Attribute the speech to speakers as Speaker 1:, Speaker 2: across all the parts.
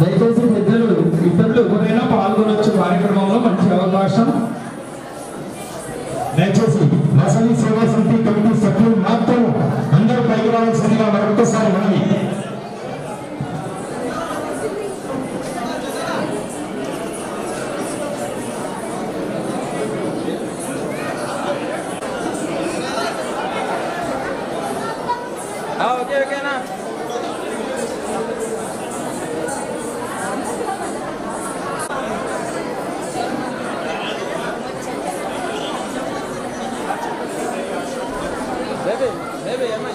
Speaker 1: దయచేసి పెద్దలు ఇతరులు ఎవరైనా పాల్గొనవచ్చు కార్యక్రమంలో మంచి అవకాశం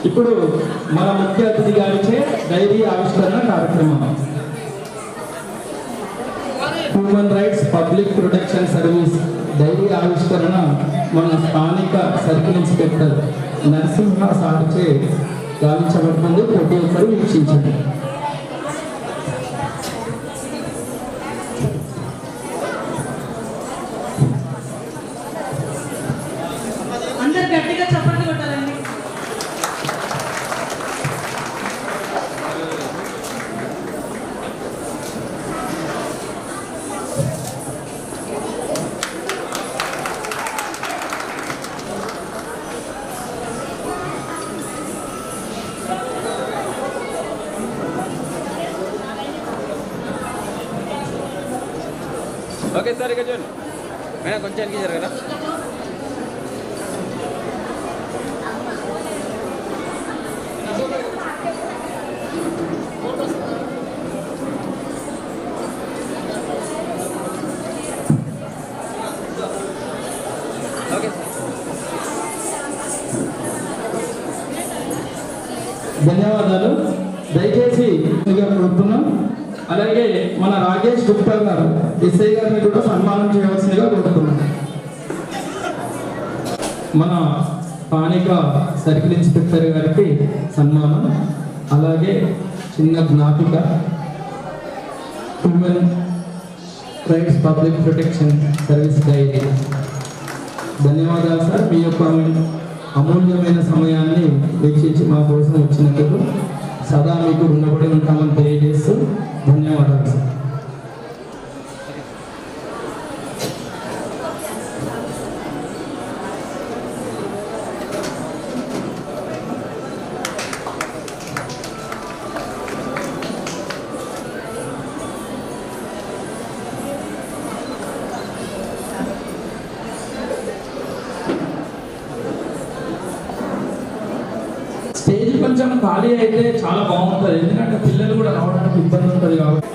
Speaker 1: ఇప్పుడు మన ముఖ్య అతిథి గారిచే డైరీ ఆవిష్కరణ కార్యక్రమం. Human rights public protection service diary ఆవిష్కరణ మన స్థానిక సర్కిల్ ఇన్స్పెక్టర్ నరసింహ సార్చే గావించబడుతుంది. ప్రతి ఒక్కరూ వీక్షించండి.
Speaker 2: ఓకే సార్ ఇక చూడండి. మేడం కొంచెం వెనక్కి జరగరా ఓకే
Speaker 1: ధన్యవాదాలు. దయచేసి ఇదిగా కోరుతున్నాం అలాగే మన రాకేష్ గుప్తా గారు ఎస్ఐ గారిని కూడా సన్మానం చేయవలసిందిగా కోరుతున్నాం మన స్థానిక సర్కిల్ ఇన్స్పెక్టర్ గారికి సన్మానం. అలాగే చిన్న జ్ఞాపిక. Human rights public protection service diary ధన్యవాదాలు సార్. మీ యొక్క అమూల్యమైన సమయాన్ని వీక్షించి మా కోసం వచ్చినందుకు. సదా మీకు రుణపడి ఉంటామని తెలియజేస్తూ ధన్యవాదాలు. స్టేజ్ కొంచెం ఖాళీ అయితే చాలా బాగుంటుంది. ఎందుకంటే పిల్లలు కూడా రావడానికి ఇబ్బంది ఉంటుంది కాబట్టి.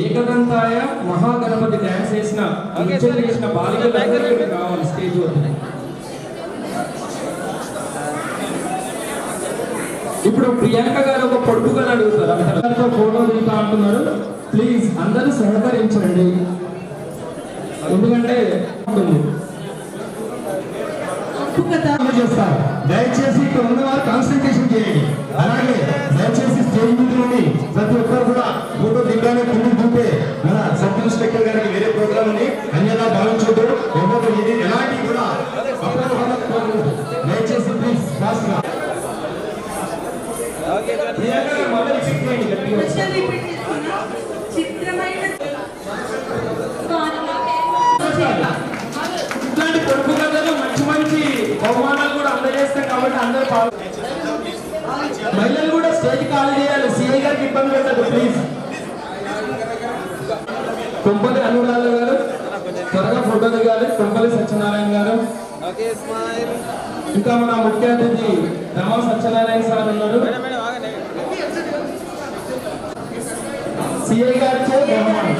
Speaker 1: ఏకదంతాయ మహాగణపతి డ్యాన్స్ వేసిన నృత్యం చేసిన బాలికలు కావాలి స్టేజ్ వద్ద ఇప్పుడు ప్రియాంక గారు ఒక పొడుపు గారు అడుగుతారు. అందరితో ఫోటో దిగుతా అంటున్నారు. ప్లీజ్ అందరూ సహకరించండి. ఎందుకంటే
Speaker 3: దయచేసి ఇక్కడ ఉన్న వారు కాన్సన్ట్రేషన్ చేయండి. అలాగే దయచేసి స్టేజ్ మీద నుండి ప్రతి ఒక్కరు కూడా ఫోటో దిగడానికి కింద చూపే మన సబ్ ఇన్స్పెక్టర్ గారికి వేరే ప్రోగ్రామ్ ఉంది. అన్యదా భావించొద్దు. ఎవరు ఇది ఎలాంటి కూడా. దయచేసి ప్లీజ్
Speaker 4: ఫాస్ట్గా. చిత్రమైన
Speaker 1: ఇట్లాంటి పొడుపు కథలు మంచి మంచి అందజేస్తాం కాబట్టి అందరూ మహిళలు కూడా స్టేజ్ ఖాళీ చేయాలి. సీఐ గారికి ఇబ్బంది పెట్టదు ప్లీజ్ కొంపలి అనురాధ గారు త్వరగా ఫోటో దిగాలి. కొంపలి సత్యనారాయణ గారు. ఇంకా మన ముఖ్య అతిథి రమా సత్యనారాయణ సార్ ఉన్నారు. సిఐ గారిచే బహుమానం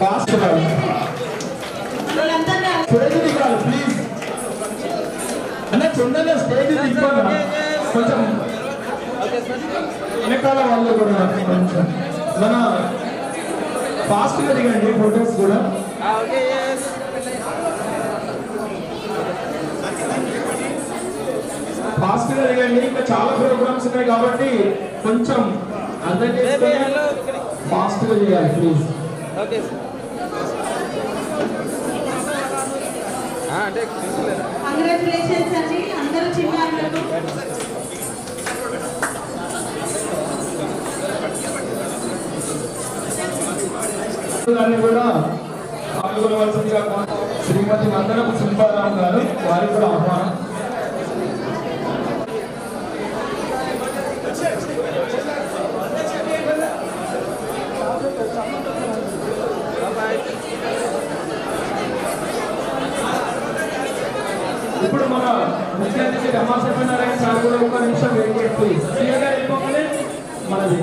Speaker 1: ఫాస్ట్గా
Speaker 4: వాళ్ళందరినీ
Speaker 1: స్టేజ్ దిగాలి ప్లీజ్ అన్న తొందరగా స్టేజ్ దిగాలి కొంచెం వెనకాల వాళ్ళు కూడా కొంచెం మన ఫాస్ట్గా దిగండి ఫొటోస్ కూడా.
Speaker 2: ఓకే ఎస్
Speaker 1: ఫాస్ట్గా దిగండి. ఇంకా చాలా ప్రోగ్రామ్స్ ఉన్నాయి కాబట్టి కొంచెం అర్థం చేసుకొని
Speaker 2: హలో
Speaker 1: ఫాస్ట్గా చేయాలి ప్లీజ్
Speaker 2: ఓకే సార్. అంటే చూసలేదా
Speaker 4: కంగ్రాచులేషన్స్
Speaker 1: శ్రీమతి మందనపు శిల్పారాం గారు వారికి కూడా ఆహ్వానం. ఇప్పుడు మన ముఖ్య అతిథి రమాశంకర్ నారాయణ సార్ కూడా ఒక నిమిషం వెయిట్ చేస్తూ సీఏ గారు వెళ్ళిపోగానే మనది.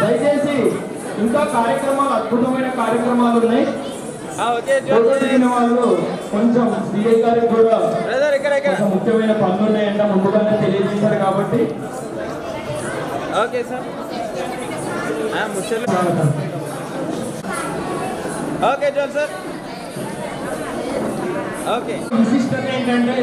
Speaker 1: దయచేసి ఇంకా కార్యక్రమాలు అద్భుతమైన కార్యక్రమాలు ఉన్నాయి. వాళ్ళు కొంచెం సిఐ గారికి కూడా ముఖ్యమైన పనులు ఉన్నాయంట ముందుగానే తెలియజేశారు కాబట్టి.
Speaker 5: Okay sir.
Speaker 1: స్వాగతం.
Speaker 5: Okay John sir. ఓకే.
Speaker 1: విశిష్టత ఏంటంటే